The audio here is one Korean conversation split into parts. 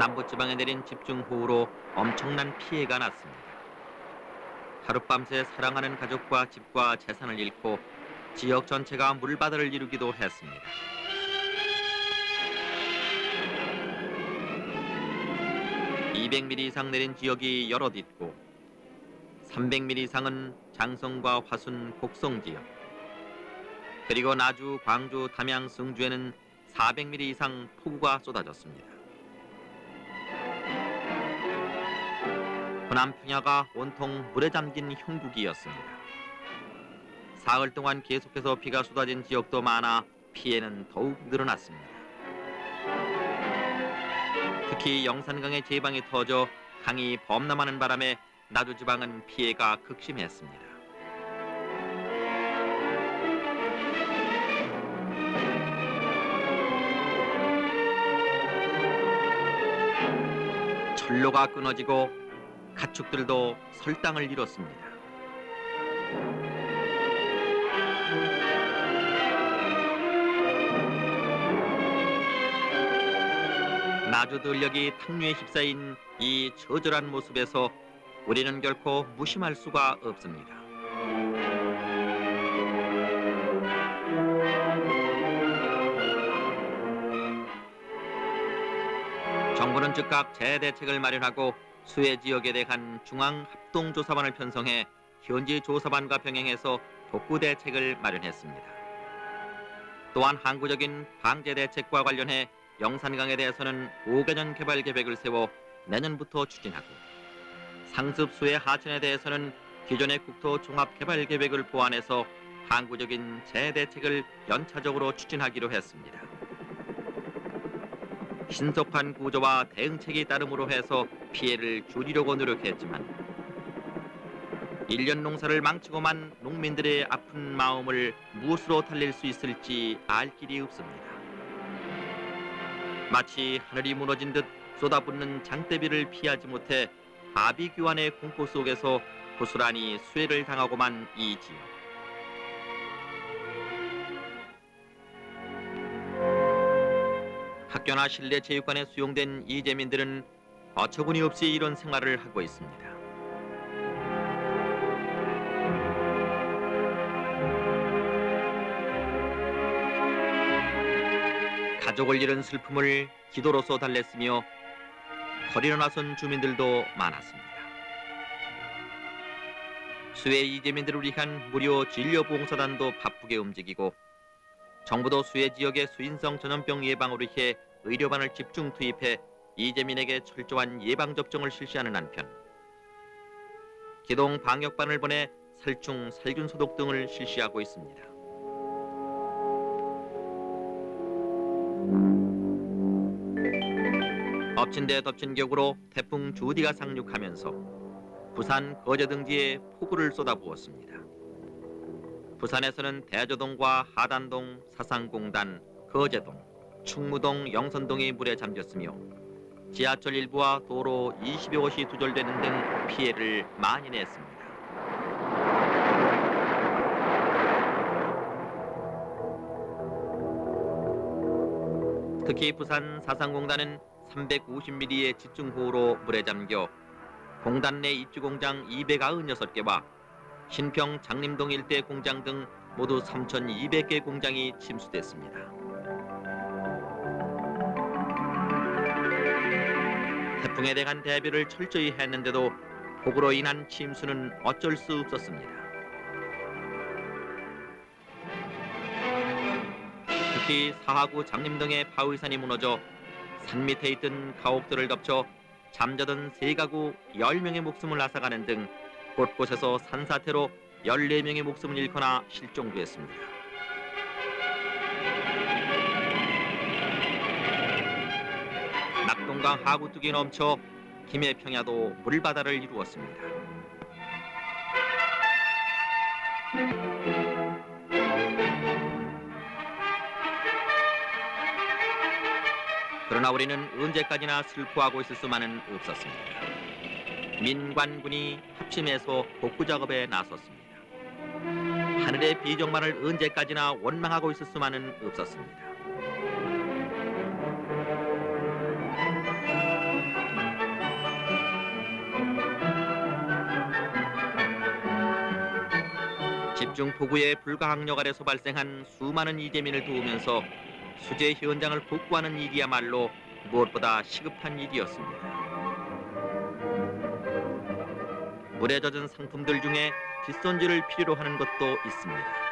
남부지방에 내린 집중호우로 엄청난 피해가 났습니다. 하룻밤새 사랑하는 가족과 집과 재산을 잃고 지역 전체가 물바다를 이루기도 했습니다. (200mm) 이상 내린 지역이 여럿 있고 (300mm) 이상은 장성과 화순 곡성 지역 그리고 나주 광주 담양 승주에는 (400mm) 이상 폭우가 쏟아졌습니다. 호남 평야가 온통 물에 잠긴 형국이었습니다. 사흘 동안 계속해서 비가 쏟아진 지역도 많아 피해는 더욱 늘어났습니다. 특히 영산강의 제방이 터져 강이 범람하는 바람에 나주 지방은 피해가 극심했습니다. 철로가 끊어지고 가축들도 설당을 잃었습니다. 나주 들녘이 탕류에 휩싸인 이 처절한 모습에서 우리는 결코 무심할 수가 없습니다. 정부는 즉각 재대책을 마련하고 수해 지역에 대한 중앙 합동 조사반을 편성해 현지 조사반과 병행해서 복구 대책을 마련했습니다. 또한 항구적인 방제 대책과 관련해 영산강에 대해서는 5개년 개발 계획을 세워 내년부터 추진하고 상습 수해 하천에 대해서는 기존의 국토 종합 개발 계획을 보완해서 항구적인 재대책을 연차적으로 추진하기로 했습니다. 신속한 구조와 대응책이 따름으로 해서 피해를 줄이려고 노력했지만 1년 농사를 망치고만 농민들의 아픈 마음을 무엇으로 달랠 수 있을지 알 길이 없습니다. 마치 하늘이 무너진 듯 쏟아붓는 장대비를 피하지 못해 아비규환의 공포 속에서 고스란히 수해를 당하고만 이 지역. 학교나 실내 체육관에 수용된 이재민들은 어처구니 없이 이런 생활을 하고 있습니다. 가족을 잃은 슬픔을 기도로서 달랬으며 거리로 나선 주민들도 많았습니다. 수해 이재민들을 위한 무료 진료 봉사단도 바쁘게 움직이고 정부도 수해 지역의 수인성 전염병 예방을 위해 의료반을 집중 투입해 이재민에게 철저한 예방 접종을 실시하는 한편 기동 방역반을 보내 살충 살균 소독 등을 실시하고 있습니다. 엎친 데 덮친 격으로 태풍 주디가 상륙하면서 부산 거제 등지에 폭우를 쏟아부었습니다. 부산에서는 대저동과 하단동, 사상공단, 거제동, 충무동, 영선동이 물에 잠겼으며 지하철 일부와 도로 20여 곳이 두절되는 등 피해를 많이 냈습니다. 특히 부산 사상공단은 350mm의 집중호우로 물에 잠겨 공단 내 입주 공장 296개와 신평 장림동 일대 공장 등 모두 3,200개 공장이 침수됐습니다. 태풍에 대한 대비를 철저히 했는데도 폭우로 인한 침수는 어쩔 수 없었습니다. 특히 사하구 장림동의 바위산이 무너져 산 밑에 있던 가옥들을 덮쳐 잠자던 세 가구 10명의 목숨을 앗아가는 등 곳곳에서 산사태로 14명의 목숨을 잃거나 실종도 했습니다. 동강 하구 뚝이 넘쳐 김해 평야도 물바다를 이루었습니다. 그러나 우리는 언제까지나 슬퍼하고 있을 수만은 없었습니다. 민관군이 합심해서 복구 작업에 나섰습니다. 하늘의 비정만을 언제까지나 원망하고 있을 수만은 없었습니다. 집중 폭우의 불가항력 아래서 발생한 수많은 이재민을 도우면서 수재 현장을 복구하는 일이야말로 무엇보다 시급한 일이었습니다. 물에 젖은 상품들 중에 뒷손질을 필요로 하는 것도 있습니다.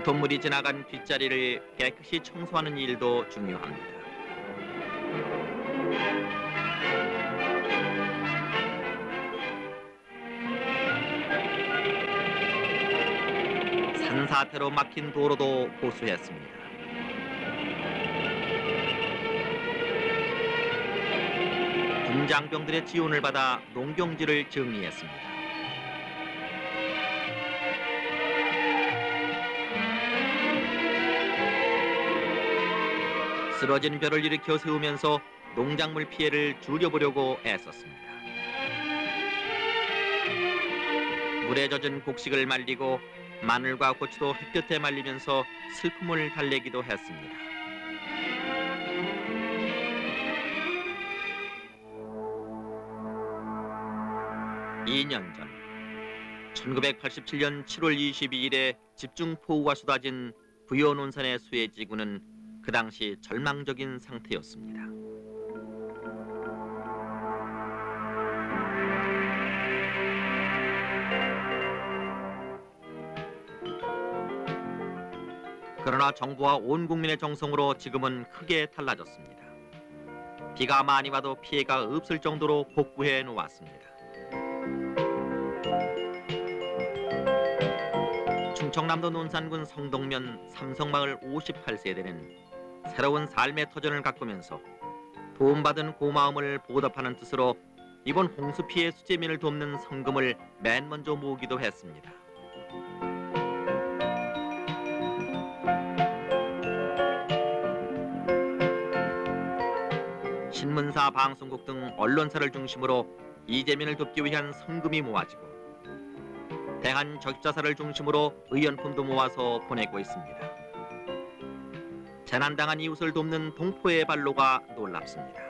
한 톤물이 지나간 뒷자리를 깨끗이 청소하는 일도 중요합니다. 산사태로 막힌 도로도 호수했습니다. 군장병들의 지원을 받아 농경지를 정리했습니다. 쓰러진 벼를 일으켜 세우면서 농작물 피해를 줄여보려고 애썼습니다. 물에 젖은 곡식을 말리고 마늘과 고추도 햇볕에 말리면서 슬픔을 달래기도 했습니다. 이년 전, 1987년 7월 22일에 집중 폭우가 쏟아진 부여논산의 수해지구는 그 당시 절망적인 상태였습니다. 그러나 정부와 온 국민의 정성으로 지금은 크게 달라졌습니다. 비가 많이 와도 피해가 없을 정도로 복구해 놓았습니다. 충청남도 논산군 성동면 삼성마을 58세대는 새로운 삶의 터전을 가꾸면서 도움받은 고마움을 보답하는 뜻으로 이번 홍수 피해 수재민을 돕는 성금을 맨 먼저 모으기도 했습니다. 신문사, 방송국 등 언론사를 중심으로 이재민을 돕기 위한 성금이 모아지고 대한 적자사를 중심으로 의원품도 모아서 보내고 있습니다. 재난당한 이웃을 돕는 동포의 발로가 놀랍습니다.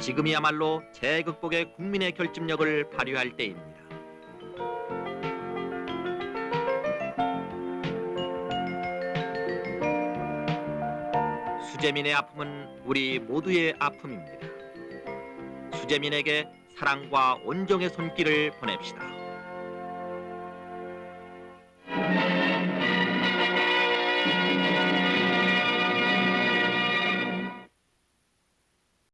지금이야말로 재극복의 국민의 결집력을 발휘할 때입니다. 수재민의 아픔은 우리 모두의 아픔입니다. 수재민에게 사랑과 온정의 손길을 보냅시다.